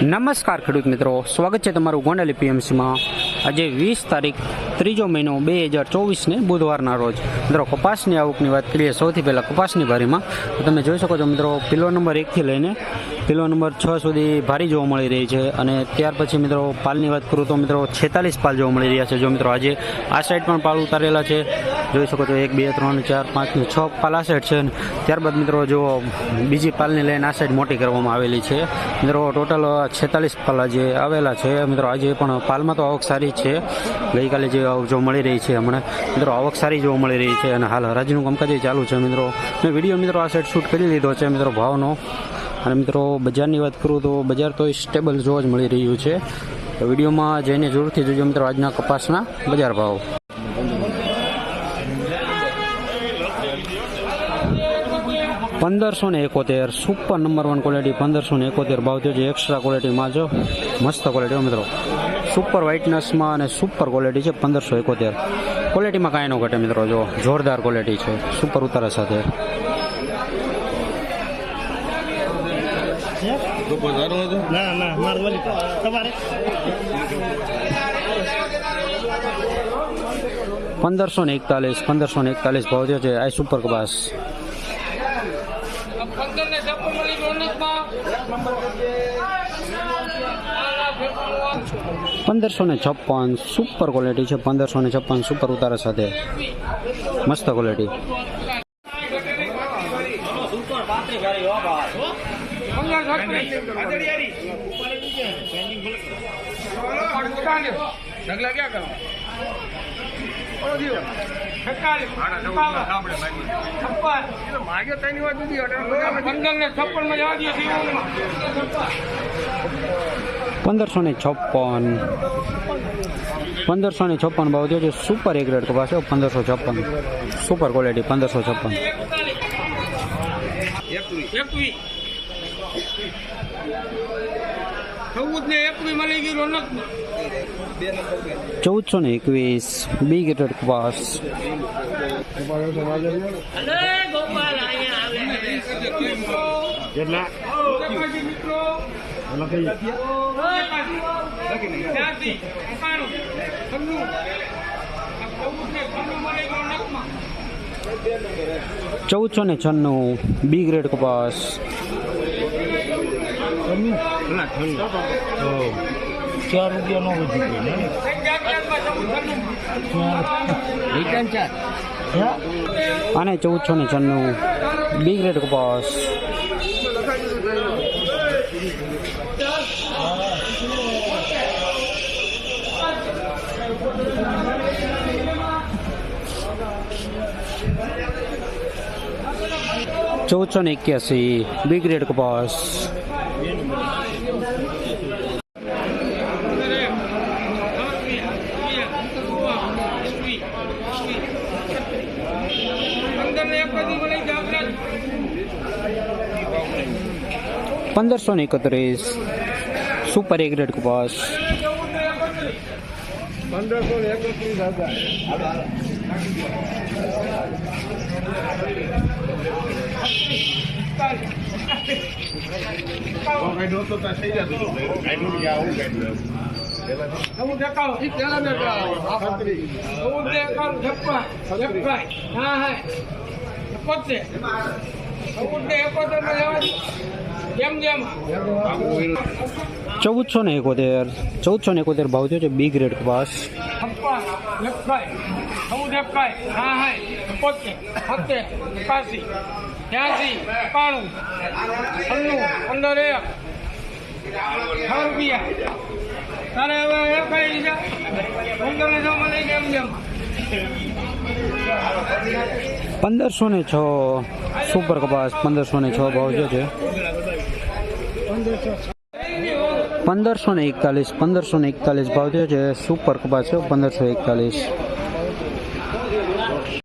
નમસ્કાર ખેડૂત મિત્રો. સ્વાગત છે તમારું ગોંડલ પીએમસીમાં. આજે વીસ તારીખ, ત્રીજો મહિનો બે હજાર ચોવીસને બુધવારના રોજ. મિત્રો, કપાસની આવકની વાત કરીએ, સૌથી પહેલાં કપાસની ભારીમાં તો તમે જોઈ શકો છો મિત્રો, પિલો નંબર એકથી લઈને પિલો નંબર છ સુધી ભારી જોવા મળી રહી છે. અને ત્યાર પછી મિત્રો, પાલની વાત કરું તો મિત્રો, છેતાલીસ પાલ જોવા મળી રહ્યા છે. જો મિત્રો, આજે આ સાઈડ પણ પાલ ઉતારેલા છે. જોઈ શકો છો, એક, બે, ત્રણ, ચાર, પાંચ છ પાલ આ સાઈડ છે ત્યારબાદ મિત્રો જો બીજી પાલની લાઈન આ સાઈડ મોટી કરવામાં આવેલી છે. મિત્રો ટોટલ છેતાલીસ પાલ આજે આવેલા છે. મિત્રો આજે પણ પાલમાં તો આવક સારી જ છે. ગઈકાલે જે આવક જોવા મળી રહી છે હમણાં, મિત્રો આવક સારી જોવા મળી રહી છે અને હાલ હરાજીનું કામકાજ ચાલુ છે મિત્રો. મેં વીડિયો મિત્રો આ સાઈડ શૂટ કરી લીધો છે મિત્રો ભાવનો. અને મિત્રો બજારની વાત કરું તો બજાર તો સ્ટેબલ જોવા જ મળી રહ્યું છે. વિડીયોમાં જઈને જરૂરથી જોજો મિત્રો આજના કપાસના બજાર ભાવ. પંદરસો ને એકોતેર સુપર નંબર વન ક્વોલિટી પંદરસો ને એકોતેર ભાવ થયો છે. એક્સ્ટ્રા ક્વોલિટીમાં જો મસ્ત ક્વોલિટી મિત્રો. સુપર વ્હાઇટનેસમાં અને સુપર ક્વોલિટી છે પંદરસો એકોતેર. ક્વોલિટીમાં કાંઈ ન ઘટે મિત્રો જો જોરદાર ક્વોલિટી છે. સુપર ઉતારા સાથે. ના ના મારું તમારે. પંદરસો ને એકતાલીસ પંદરસો ને એકતાલીસ ભાવ થયો છે. આ સુપર કપાસ. પંદરસો ને છપ્પન સુપર ક્વોલિટી છે. પંદરસો ને છપ્પન સુપર ઉતારા સાથે. મસ્ત ક્વોલિટી ઢગલા ક્યાં કરો? પંદરસો ને છપ્પન. પંદરસો ને છપ્પન ભાવ થયો છે સુપર એક રેટ કપાસ પંદરસો છપ્પન. સુપર ક્વોલિટી પંદરસો છપ્પન. એકવી ચૌદ ને એકવી મળી ગઈ રોનક ચૌદસો ને એકવીસ બી ગ્રેડ કપાસ કેટલા? ચૌદસો ને છન્નું બી ગ્રેડ કપાસ ચાર રૂપિયા નો વધી ગયો ને. રિટર્ન ચાર. અને ચૌદસો ને છન્નું. બી ગ્રેડ કપાસ ચૌદસો ને એક્યાસી. બી ગ્રેડ કપાસ પંદર ને એકવી મળી જાય પંદરસો ને એકત્રીસ સુપર એ ગ્રેડ કપાસ પંદરસો ને એકત્રીસ હજાર ચૌદ એકાણું ચૌદ એકાણું છપ્પન છપ્પન હા હા એકોતેર ચૌદ ને એકોતેરમાં ચૌદસો ને એકોતેર ચૌદસો ને એકોતેર ભાવ થયો છે બી ગ્રેડ કપાસ તારે હવે લીધા. જેમ. પંદરસો ને છ. સુપર કપાસ પંદરસો ને છ ભાવ જો છે. પંદરસો ને એકતાલીસ પંદરસો ને એકતાલીસ ભાવ થયો છે. સુપર કપાસ છે પંદરસો એકતાલીસ.